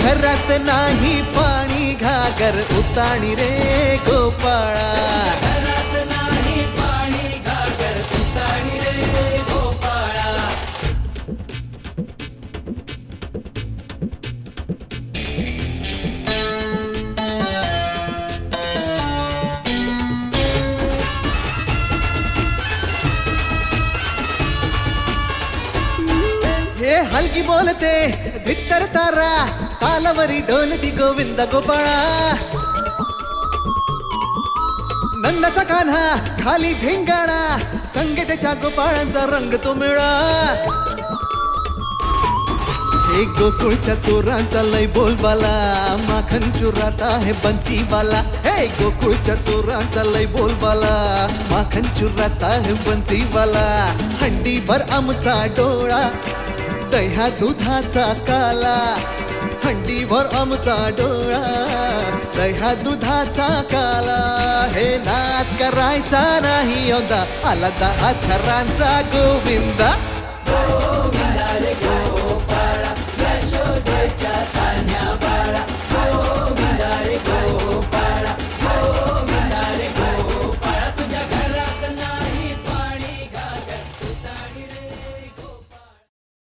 घरात नाही पाणी घागर उताणी रे गोपाळा. घरात नाही पाणी घागर तुताणी रे गोपाळा. हे हलकी बोलते भित्तर तारा तालावरी डोलती गोविंद गोपाळा. नंदाचा कान्हा खाली धिंगाणा संगे गोपाळांचा रंग तो मिळा. हे गोकुळच्या चोरांचा लय बोलबाला माखन चोरात आहे बन्सीवाला हे गोकुळच्या चोरांचा लय बोलबाला माखन चोरात आहे बन्सीवाला हंडीभर आमचा डोळा दह्या दुधाचा काला. हंडीवर आमचा डोळा. दह्या दुधाचा काला. हे नाद करायचा नाही यंदा. आला दहा थरांचा गोविंदा.